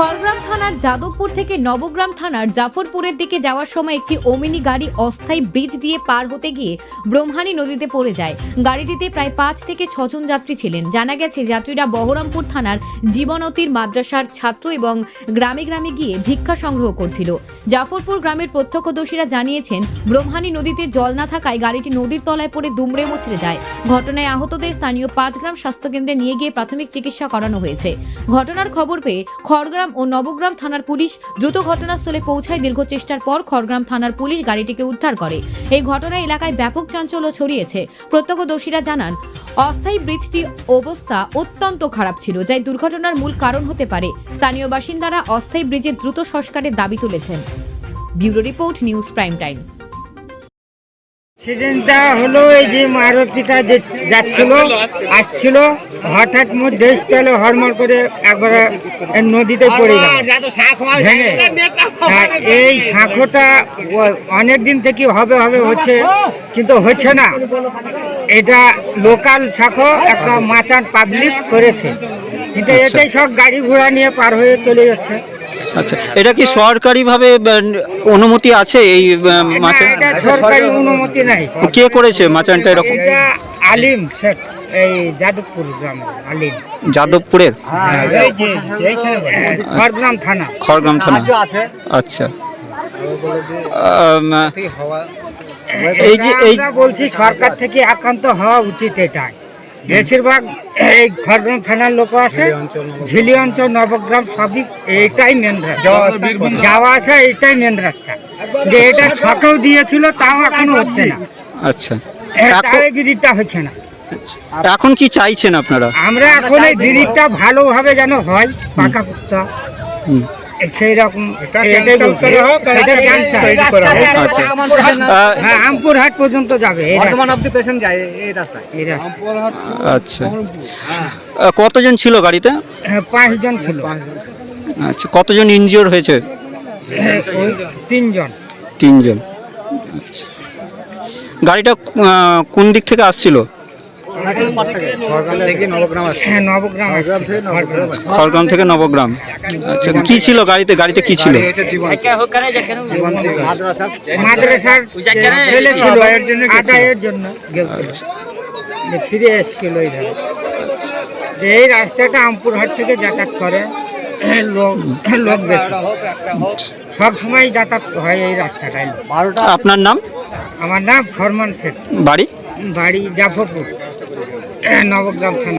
খড়গ্রাম থানার যাদবপুর থেকে নবগ্রাম থানার জাফরপুরের দিকে যাওয়ার সময় একটি ওমিনি গাড়ি অস্থায়ী ব্রিজ দিয়ে পার হতে গিয়ে ব্রহ্মানী নদীতে পড়ে যায়। গাড়িটিতে প্রায় পাঁচ থেকে ছজন যাত্রী ছিলেন। জানা গেছে, যাত্রীরা বহরমপুর থানার জীবনতির মাদ্রাসার ছাত্র এবং গ্রামে গ্রামে গিয়ে ভিক্ষা সংগ্রহ করছিল। জাফরপুর গ্রামের প্রত্যক্ষদর্শীরা জানিয়েছেন ব্রহ্মানী নদীতে জল না থাকায় গাড়িটি নদীর তলায় পড়ে দুমড়ে মুচড়ে যায়। ঘটনায় আহতদের স্থানীয় পাঁচগ্রাম স্বাস্থ্যকেন্দ্রে নিয়ে গিয়ে প্রাথমিক চিকিৎসা করানো হয়েছে। ঘটনার খবর পেয়ে খড়গ্রাম ও নবগ্রাম থানার পুলিশ দ্রুত ঘটনাস্থলে পৌঁছায় দীর্ঘ চেষ্টার পর খড়গ্রাম থানার পুলিশ গাড়িটিকে উদ্ধার করে। এই ঘটনায় এলাকায় ব্যাপক চাঞ্চল্য ছড়িয়েছে। প্রত্যক্ষদর্শীরা জানান, অস্থায়ী ব্রিজটি অবস্থা অত্যন্ত খারাপ ছিল, যাই দুর্ঘটনার মূল কারণ হতে পারে। স্থানীয় বাসিন্দারা অস্থায়ী ব্রিজের দ্রুত সংস্কারের দাবি তুলেছেন। Bureau report, news prime times. অ্যাক্সিডেন্টটা হলো এই যে মারুতিটা যে যাচ্ছিল আসছিল হঠাৎ মধ্যে স্থলে হরমর করে একবারে এই নদীতে পড়ে গেল। এই শাঁখোটা অনেক দিন থেকে হবে হবে হচ্ছে কিন্তু হচ্ছে না। এটা লোকাল শাঁখো একটা মাচার পাবলিক করেছে। কিন্তু আচ্ছা। এটাই সব গাড়ি ঘোড়া নিয়ে পার হয়ে চলে যাচ্ছে। আচ্ছা এটা কি সরকারিভাবে অনুমতি আছে এই মাচান সরকারি অনুমতি নাই। কে করেছে মাচানটা এরকম? আলিম শেখ এই যাদবপুর গ্রামে আলিম। যাদবপুরের? খড়গ্রাম থানা। খড়গ্রাম থানা। আচ্ছা। এই যে এই বলছি সরকার থেকে একান্ত হওয়া উচিত এটাই। বেশিরভাগ এই খড়গ্রাম থানার লোক আছে ঝিলি অঞ্চল নবগ্রাম সবই এইটাই মেন রাস্তা। যাওয়া আসা এইটাই মেন রাস্তা। যে এটা ছকেও দিয়েছিল তাও এখনও হচ্ছে না। আচ্ছা। ব্রিজটা হচ্ছে না। এখন কি চাইছেন আপনারা? আমরা এখন এই ব্রিজটা ভালোভাবে যেন হয় পাকা পুস্তা হুম, সেই রকম হ্যাঁ আমপুরহাট পর্যন্ত যাবে এই রাস্তা। যায় এই রাস্তায়। এই রাস্তা আচ্ছা। কতজন ছিল গাড়িতে? হ্যাঁ, পাঁচজন ছিল। আচ্ছা কতজন ইনজিওর হয়েছে? তিনজন। তিনজন। আচ্ছা। গাড়িটা কোন দিক থেকে আসছিল? খড়গ্রাম। থেকে? নবগ্রাম আচ্ছা কি ছিল গাড়িতে? গাড়িতে কি ছিল? জন্য ফিরে এসেছিল এই এই রাস্তাটা আমপুরহাট থেকে যাতায়াত করে লোক লোক বেশি সব সময় যাতায়াত হয় এই রাস্তাটাই বারোটা আপনার নাম? আমার নাম ফরমান শেখ। বাড়ি? বাড়ি জাফরপুর। নবগ্রাম থানা